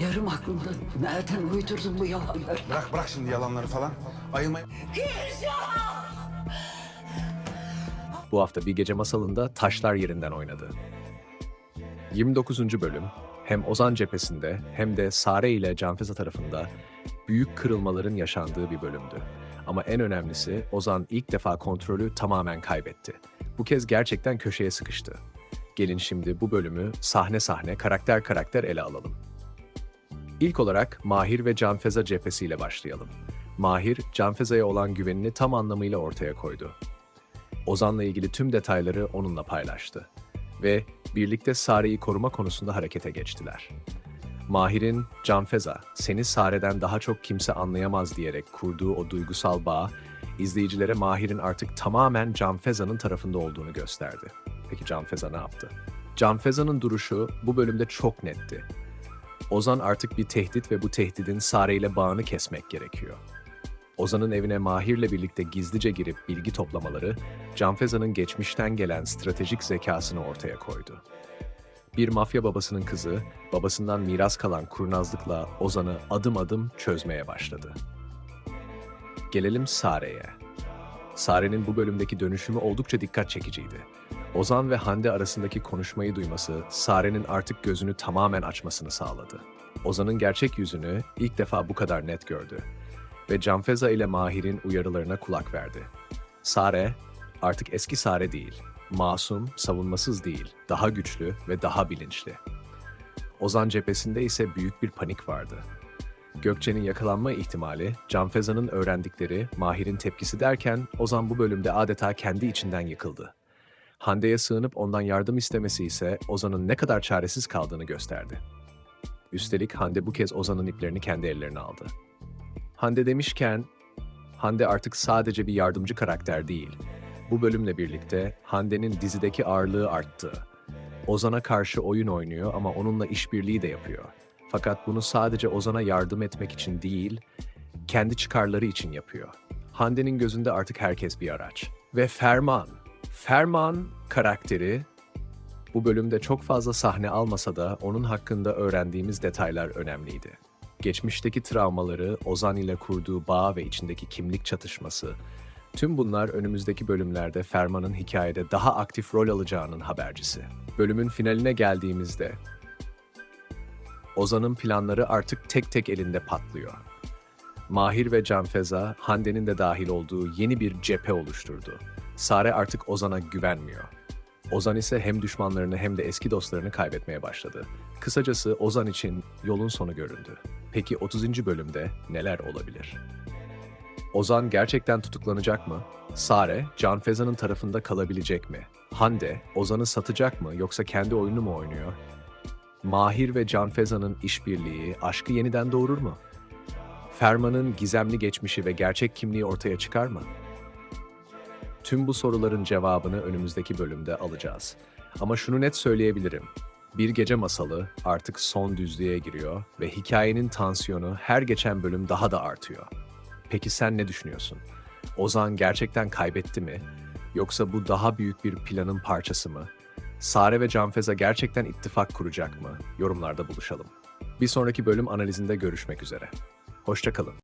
Yarım aklımda nereden uydurdun bu yalanları? Bırak bırak şimdi yalanları falan. Ayılmayın. Bu hafta bir gece masalında taşlar yerinden oynadı. 29. bölüm hem Ozan cephesinde hem de Sare ile Canfeza tarafında büyük kırılmaların yaşandığı bir bölümdü. Ama en önemlisi Ozan ilk defa kontrolü tamamen kaybetti. Bu kez gerçekten köşeye sıkıştı. Gelin şimdi bu bölümü sahne sahne, karakter karakter ele alalım. İlk olarak Mahir ve Canfeza cephesiyle başlayalım. Mahir, Canfeza'ya olan güvenini tam anlamıyla ortaya koydu. Ozan'la ilgili tüm detayları onunla paylaştı. Ve birlikte Sare'yi koruma konusunda harekete geçtiler. Mahir'in Canfeza, seni Sare'den daha çok kimse anlayamaz diyerek kurduğu o duygusal bağ, izleyicilere Mahir'in artık tamamen Canfeza'nın tarafında olduğunu gösterdi. Peki Canfeza ne yaptı? Canfeza'nın duruşu bu bölümde çok netti. Ozan artık bir tehdit ve bu tehdidin Sare ile bağını kesmek gerekiyor. Ozan'ın evine Mahir'le birlikte gizlice girip bilgi toplamaları, Canfeza'nın geçmişten gelen stratejik zekasını ortaya koydu. Bir mafya babasının kızı, babasından miras kalan kurnazlıkla Ozan'ı adım adım çözmeye başladı. Gelelim Sare'ye. Sare'nin bu bölümdeki dönüşümü oldukça dikkat çekiciydi. Ozan ve Hande arasındaki konuşmayı duyması, Sare'nin artık gözünü tamamen açmasını sağladı. Ozan'ın gerçek yüzünü ilk defa bu kadar net gördü ve Canfeza ile Mahir'in uyarılarına kulak verdi. Sare artık eski Sare değil, masum, savunmasız değil, daha güçlü ve daha bilinçli. Ozan cephesinde ise büyük bir panik vardı. Gökçe'nin yakalanma ihtimali, Canfeza'nın öğrendikleri, Mahir'in tepkisi derken Ozan bu bölümde adeta kendi içinden yıkıldı. Hande'ye sığınıp ondan yardım istemesi ise Ozan'ın ne kadar çaresiz kaldığını gösterdi. Üstelik Hande bu kez Ozan'ın iplerini kendi ellerine aldı. Hande demişken, Hande artık sadece bir yardımcı karakter değil. Bu bölümle birlikte Hande'nin dizideki ağırlığı arttı. Ozan'a karşı oyun oynuyor ama onunla işbirliği de yapıyor. Fakat bunu sadece Ozan'a yardım etmek için değil, kendi çıkarları için yapıyor. Hande'nin gözünde artık herkes bir araç. Ve Ferman, Ferman karakteri bu bölümde çok fazla sahne almasa da onun hakkında öğrendiğimiz detaylar önemliydi. Geçmişteki travmaları, Ozan ile kurduğu bağ ve içindeki kimlik çatışması, tüm bunlar önümüzdeki bölümlerde Ferman'ın hikayede daha aktif rol alacağının habercisi. Bölümün finaline geldiğimizde Ozan'ın planları artık tek tek elinde patlıyor. Mahir ve Canfeza, Hande'nin de dahil olduğu yeni bir cephe oluşturdu. Sare artık Ozan'a güvenmiyor. Ozan ise hem düşmanlarını hem de eski dostlarını kaybetmeye başladı. Kısacası Ozan için yolun sonu göründü. Peki 30. bölümde neler olabilir? Ozan gerçekten tutuklanacak mı? Sare, Canfeza'nın tarafında kalabilecek mi? Hande, Ozan'ı satacak mı yoksa kendi oyunu mu oynuyor? Mahir ve Canfeza'nın işbirliği aşkı yeniden doğurur mu? Ferman'ın gizemli geçmişi ve gerçek kimliği ortaya çıkar mı? Tüm bu soruların cevabını önümüzdeki bölümde alacağız. Ama şunu net söyleyebilirim. Bir gece masalı artık son düzlüğe giriyor ve hikayenin tansiyonu her geçen bölüm daha da artıyor. Peki sen ne düşünüyorsun? Ozan gerçekten kaybetti mi? Yoksa bu daha büyük bir planın parçası mı? Sare ve Canfeza gerçekten ittifak kuracak mı? Yorumlarda buluşalım. Bir sonraki bölüm analizinde görüşmek üzere. Hoşçakalın.